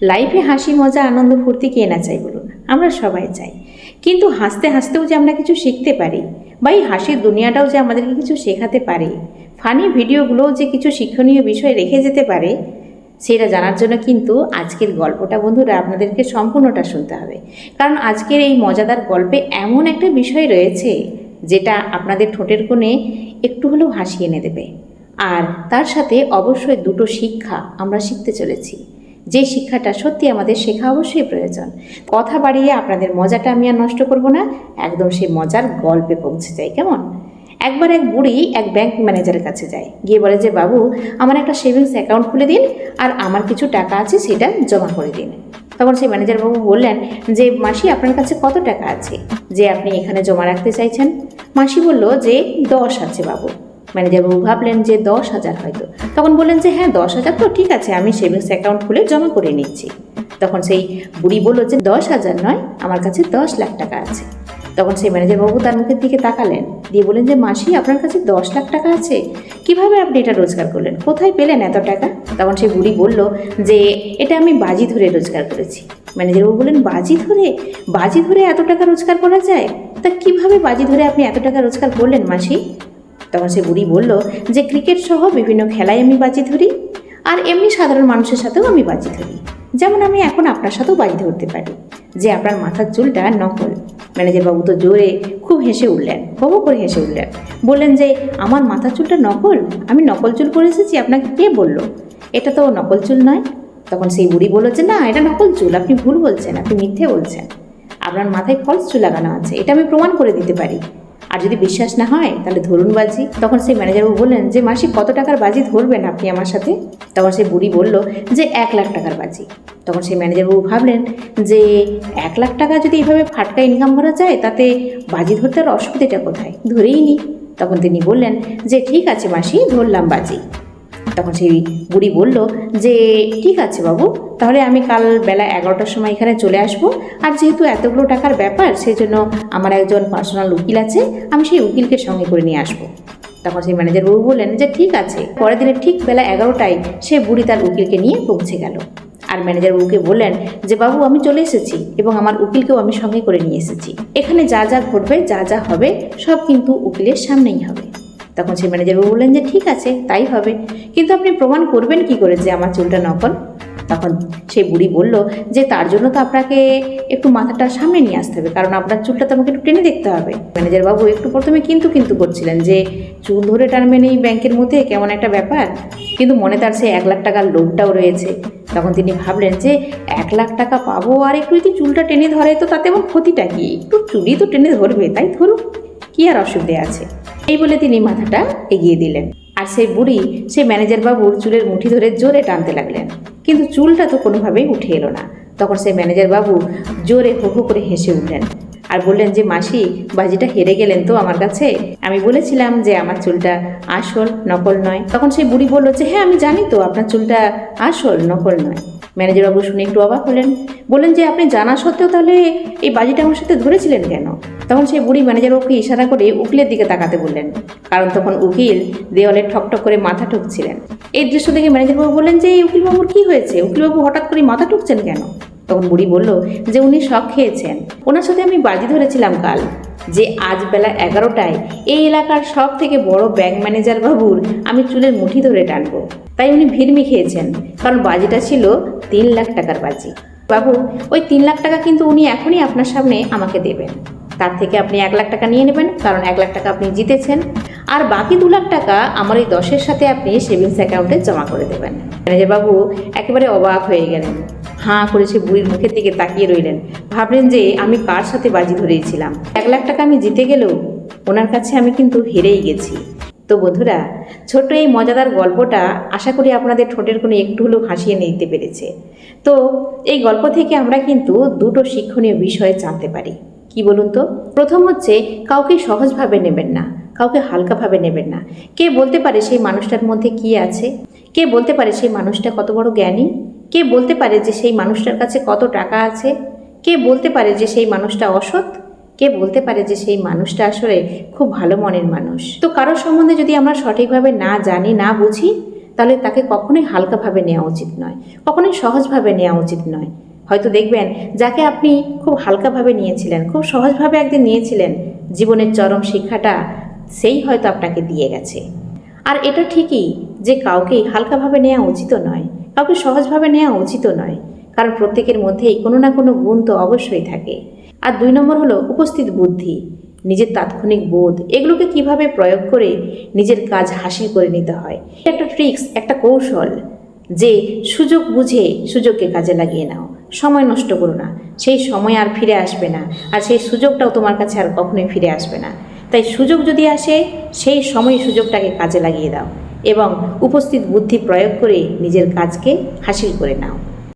লাইফে হাসি, মজা, আনন্দ, ফুর্তি কে না চাই বলুন? আমরা সবাই চাই। কিন্তু হাসতে, হাসতেও যে আমরা কিছু শিখতে পারি বা এই হাসির দুনিয়াটাও যে আমাদেরকে কিছু শেখাতে পারে ফানি ভিডিওগুলোও যে কিছু শিক্ষণীয় বিষয় রেখে যেতে পারে, সেটা জানার জন্য কিন্তু আজকের গল্পটা বন্ধুরা আপনাদেরকে সম্পূর্ণটা শুনতে হবে। কারণ আজকের এই মজাদার গল্পে এমন একটা বিষয় রয়েছে, যেটা আপনাদের ঠোঁটের কোণে একটু হলেও হাসি এনে দেবে। আর তার সাথে অবশ্যই দুটো শিক্ষা আমরা শিখতে চলেছি। যে শিক্ষাটা সত্যি আমাদের শেখা অবশ্যই প্রয়োজন। কথা বাড়িয়ে আপনাদের মজাটা আমি আর নষ্ট করব না, একদম সেই মজার গল্পে পৌঁছে যাই, কেমন? একবার এক বুড়ি এক ব্যাংক ম্যানেজারের কাছে যায়, গিয়ে বলে যে, বাবু, আমার একটা সেভিংস অ্যাকাউন্ট খুলে দিন আর আমার কিছু টাকা আছে সেটা জমা করে দিন। তখন সেই ম্যানেজার বাবু বললেন, যে মাসি, আপনার কাছে কত টাকা আছে? যে আপনি এখানে জমা রাখতে চাইছেন? মাসি বলল, যে দশ আছে বাবু। ম্যানেজারবাবু ভাবলেন যে দশ হাজার হয়তো। তখন বললেন যে হ্যাঁ দশ হাজার তো ঠিক আছে, আমি সেভিংস অ্যাকাউন্ট খুলে জমা করে নিচ্ছি। তখন সেই বুড়ি বলল যে, দশ হাজার নয়, আমার কাছে দশ লাখ টাকা আছে। তখন সেই ম্যানেজারবাবু তার মুখের দিকে তাকালেন, দিয়ে বললেন যে, মাসি, আপনার কাছে দশ লাখ টাকা আছে। কীভাবে আপনি এটা রোজগার করলেন? কোথায় পেলেন এত টাকা? তখন সেই বুড়ি বলল যে, এটা আমি বাজি ধরে রোজগার করেছি। ম্যানেজারবাবু বললেন, বাজি ধরে? বাজি ধরে এত টাকা রোজগার করা যায়? তা কীভাবে বাজি ধরে আপনি এত টাকা রোজগার করলেন মাসি? তখন সে বুড়ি বলল, যে ক্রিকেট সহ বিভিন্ন খেলায় আমি বাজি ধরি, আর এমনি সাধারণ মানুষের সাথেও আমি বাজি ধরি। যেমন আমি এখন আপনার সাথেও বাজি ধরতে পারি। যে আপনার মাথার চুলটা নকল। ম্যানেজার বাবু তো জোরে খুব হেসে উঠলেন হবু করে হেসে উঠলেন। বললেন যে, আমার মাথার চুলটা নকল? আমি নকল চুল করে এসেছি, আপনাকে কে বলল? এটা তো নকল চুল নয়। তখন সেই বুড়ি বলল যে, না, এটা নকল চুল, আপনি ভুল বলছেন, আপনি মিথ্যে বলছেন। আপনার মাথায় ফলস চুল লাগানো আছে, এটা আমি প্রমাণ করে দিতে পারি। আর যদি বিশ্বাস না হয়, তাহলে ধরুন বাজি। তখন সেই ম্যানেজারবাবু বললেন যে, মাসি, কত টাকার বাজি ধরবেন আপনি আমার সাথে? তখন সেই বুড়ি বলল যে, এক লাখ টাকার বাজি। তখন সেই ম্যানেজারবাবু ভাবলেন যে, এক লাখ টাকা যদি এইভাবে ফাটকা ইনকাম করা যায়, তাতে বাজি ধরতে আর অসুবিধাটা কোথায়? ধরেই নি। তখন তিনি বললেন যে, ঠিক আছে মাসি, ধরলাম বাজি। তখন সেই বুড়ি বলল যে, ঠিক আছে বাবু, তাহলে আমি কাল বেলা এগারোটার সময় এখানে চলে আসব। আর যেহেতু এতগুলো টাকার ব্যাপার সেই জন্য আমার একজন পার্সোনাল উকিল আছে, আমি সেই উকিলকে সঙ্গে করে নিয়ে আসব। তখন সেই ম্যানেজার বাবু বললেন যে, ঠিক আছে। পরের দিনে ঠিক বেলা এগারোটায় সে বুড়ি তার উকিলকে নিয়ে পৌঁছে গেল। আর ম্যানেজার বাবুকে বললেন যে, বাবু, আমি চলে এসেছি এবং আমার উকিলকেও আমি সঙ্গে করে নিয়ে এসেছি। এখানে যা যা ঘটবে, যা যা হবে, সব কিন্তু উকিলের সামনেই হবে। তখন সেই ম্যানেজারবাবু বললেন যে, ঠিক আছে, তাই হবে। কিন্তু আপনি প্রমাণ করবেন কি করে যে আমার চুলটা নকল? তখন সেই বুড়ি বলল যে, তার জন্য তো আপনাকে একটু মাথাটা সামনে নিয়ে আসতে হবে, কারণ আপনার চুলটা তো আমাকে একটু টেনে দেখতে হবে। ম্যানেজার বাবু একটু প্রথমে কিন্তু কিন্তু করছিলেন যে, চুল ধরে টানবেন এই ব্যাংকের মধ্যে, কেমন একটা ব্যাপার? কিন্তু মনে তার সে এক লাখ টাকার লোভটাও রয়েছে। তখন তিনি ভাবলেন যে, এক লাখ টাকা পাবো, আর একটু যদি চুলটা টেনে ধরে, তো তাতে আমার ক্ষতিটা কি? একটু চুলই তো টেনে ধরবে, তাই ধরুক কি আর অসুবিধে আছে? এই বলে তিনি মাথাটা এগিয়ে দিলেন। আর সেই বুড়ি, সেই ম্যানেজার বাবুর চুলের মুঠি ধরে জোরে টানতে লাগলেন। কিন্তু চুলটা তো কোনোভাবেই উঠে এলো না। তখন সেই ম্যানেজার বাবু জোরে হো হো করে হেসে উঠলেন। আর বললেন যে, মাসি, বাজিটা হেরে গেলেন তো আমার কাছে? আমি বলেছিলাম যে, আমার চুলটা আসল, নকল নয়। তখন সেই বুড়ি বলল যে হ্যাঁ আমি জানি তো, আপনার চুলটা আসল, নকল নয়। ম্যানেজারবাবু শুনে একটু অবাক হলেন। বললেন যে, আপনি জানা সত্ত্বেও তাহলে এই বাজিটা আমার সাথে ধরেছিলেন কেন? তখন সেই বুড়ি ম্যানেজার ওকে ইশারা করে উকিলের দিকে তাকাতে বললেন, কারণ তখন উকিল দেওয়ালে ঠকঠক করে মাথা ঠুকছিলেন। এই দৃশ্য দেখে ম্যানেজারবাবু বললেন যে, এই উকিলবাবুর কি হয়েছে? উকিলবাবু হঠাৎ করে মাথা ঠুকছেন কেন? তখন বুড়ি বলল যে, উনি শখ খেয়েছেন। ওনার সাথে আমি বাজি ধরেছিলাম কাল, যে আজ বেলা এগারোটায় এই এলাকার সব থেকে বড় ব্যাংক ম্যানেজার বাবুর আমি চুলের মুঠি ধরে টানবো। তাই উনি ভিড়মি খেয়েছেন, কারণ বাজিটা ছিল তিন লাখ টাকার বাজি। বাবু, ওই তিন লাখ টাকা কিন্তু উনি এখনই আপনার সামনে আমাকে দেবেন। তার থেকে আপনি এক লাখ টাকা নিয়ে নেবেন, কারণ এক লাখ টাকা আপনি জিতেছেন। আর বাকি দু লাখ টাকা আমার এই দশের সাথে আপনি সেভিংস অ্যাকাউন্টে জমা করে দেবেন। ম্যানেজার বাবু একেবারে অবাক হয়ে গেলেন। হাঁ করে সে বুড়ির মুখের দিকে তাকিয়ে রইলেন। ভাবলেন যে আমি কার সাথে বাজি ধরেছিলাম। এক লাখ টাকা আমি জিতে গেলেও ওনার কাছে আমি কিন্তু হেরেই গেছি। তো বন্ধুরা, ছোট্ট এই মজাদার গল্পটা আশা করি আপনাদের ঠোঁটের কোনো একটু হলেও হাসিয়ে নিতে পেরেছে। তো এই গল্প থেকে আমরা কিন্তু দুটো শিক্ষণীয় বিষয় জানতে পারি। কি বলুন তো? প্রথম হচ্ছে কাউকে সহজভাবে নেবেন না, কাউকে হালকাভাবে নেবেন না। কে বলতে পারে সেই মানুষটার মধ্যে কি আছে? কে বলতে পারে সেই মানুষটা কত বড় জ্ঞানী? কে বলতে পারে যে সেই মানুষটার কাছে কত টাকা আছে? কে বলতে পারে যে সেই মানুষটা অসৎ? কে বলতে পারে যে সেই মানুষটা আসলে খুব ভালো মনের মানুষ? তো কারোর সম্বন্ধে যদি আমরা সঠিকভাবে না জানি, না বুঝি, তাহলে তাকে কখনোই হালকাভাবে নেওয়া উচিত নয়, কখনোই সহজভাবে নেওয়া উচিত নয়। হয়তো দেখবেন যাকে আপনি খুব হালকাভাবে নিয়েছিলেন, খুব সহজভাবে একদিন নিয়েছিলেন, জীবনের চরম শিক্ষাটা সেই হয়তো আপনাকে দিয়ে গেছে। আর এটা ঠিকই যে কাউকেই হালকাভাবে নেওয়া উচিত নয়, কাউকে সহজভাবে নেওয়া উচিত নয়, কারণ প্রত্যেকের মধ্যেই কোনো না কোনো গুণ তো অবশ্যই থাকে। আর দুই নম্বর হলো উপস্থিত বুদ্ধি, নিজের তাৎক্ষণিক বোধ, এগুলোকে কীভাবে প্রয়োগ করে নিজের কাজ হাসিল করে নিতে হয়। একটা ট্রিক্স, একটা কৌশল যে সুযোগ বুঝে সুযোগকে কাজে লাগিয়ে নাও। সময় নষ্ট করো না। সেই সময় আর ফিরে আসবে না। আর সেই সুযোগটাও তোমার কাছে আর কখনোই ফিরে আসবে না। তাই সুযোগ যদি আসে, সেই সময় সুযোগটাকে কাজে লাগিয়ে দাও এবং উপস্থিত বুদ্ধি প্রয়োগ করে নিজের কাজকে হাসিল করে নাও।